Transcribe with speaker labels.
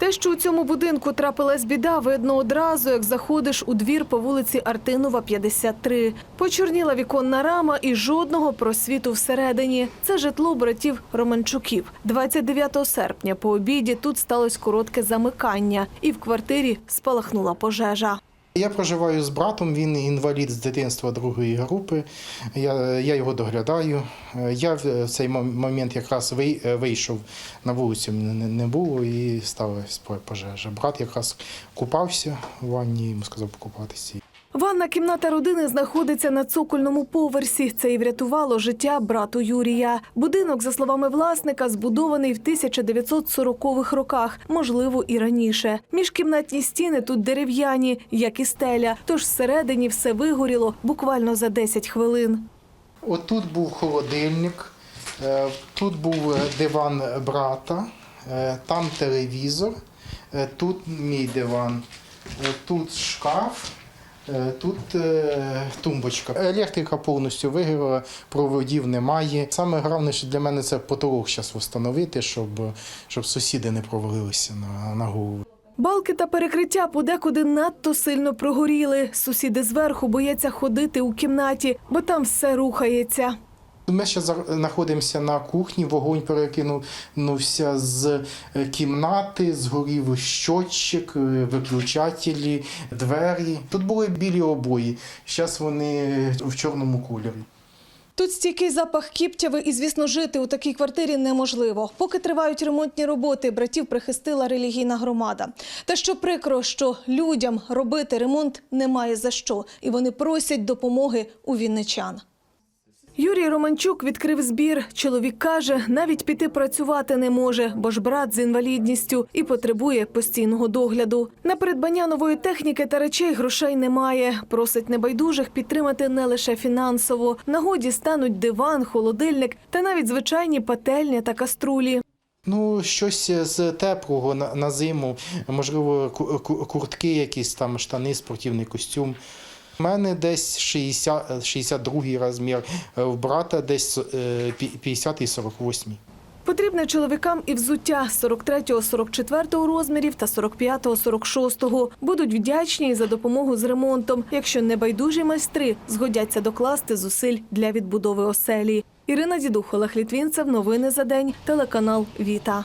Speaker 1: Те, що у цьому будинку трапилась біда, видно одразу, як заходиш у двір по вулиці Артинова, 53. Почорніла віконна рама і жодного просвіту всередині. Це житло братів Романчуків. 29 серпня по обіді тут сталося коротке замикання, і в квартирі спалахнула пожежа.
Speaker 2: Я проживаю з братом, він інвалід з дитинства другої групи. Я, я його доглядаю. Я в цей момент якраз е, вийшов на вулицю, не, не було і сталася по- пожежа. Брат якраз купався в ванні, йому сказав покупатися.
Speaker 1: Ванна кімната родини знаходиться на цокольному поверсі. Це і врятувало життя брату Юрія. Будинок, за словами власника, збудований в 1940-х роках, можливо, і раніше. Міжкімнатні стіни тут дерев'яні, як і стеля. Тож всередині все вигоріло буквально за 10 хвилин.
Speaker 2: Отут був холодильник, е, тут був е, диван брата, е, там телевізор, тут мій диван, тут шкаф. Е, Тут е, тумбочка. Електрика повністю вигоріла, проводів немає. Саме головне, для мене це потолок зараз встановити, щоб, щоб сусіди не провалилися на, на голову.
Speaker 1: Балки та перекриття подекуди надто сильно прогоріли. Сусіди зверху бояться ходити у кімнаті, бо там все рухається.
Speaker 2: Ми ще знаходимося на кухні, вогонь перекинувся з е, кімнати, згорів щотчик, е, виключателі, двері. Тут були білі обої, зараз вони в чорному кольорі.
Speaker 1: Тут стійкий запах кіптяви, і звісно, жити у такій квартирі неможливо. Поки тривають ремонтні роботи, братів прихистила релігійна громада. Та що прикро, що людям робити ремонт немає за що, і вони просять допомоги у вінничан. Юрій Романчук відкрив збір. Чоловік каже, навіть піти працювати не може, бо ж брат з інвалідністю і потребує постійного догляду. На придбання нової техніки та речей грошей немає. Просить небайдужих підтримати не лише фінансово. Нагоді стануть диван, холодильник та навіть звичайні пательня та каструлі.
Speaker 2: Ну, щось з теплого на, на зиму, можливо, ку- ку- куртки, якісь там штани, спортивний костюм. У мене десь 60, 62 розмір, е, в брата десь е, пі- 50 і 48.
Speaker 1: Потрібне чоловікам і взуття 43-44 розмірів та 45-46. Будуть вдячні за допомогу з ремонтом, якщо небайдужі майстри згодяться докласти зусиль для відбудови оселі. Ірина Дідух, Олег Літвінцев. Новини за день. Телеканал Віта.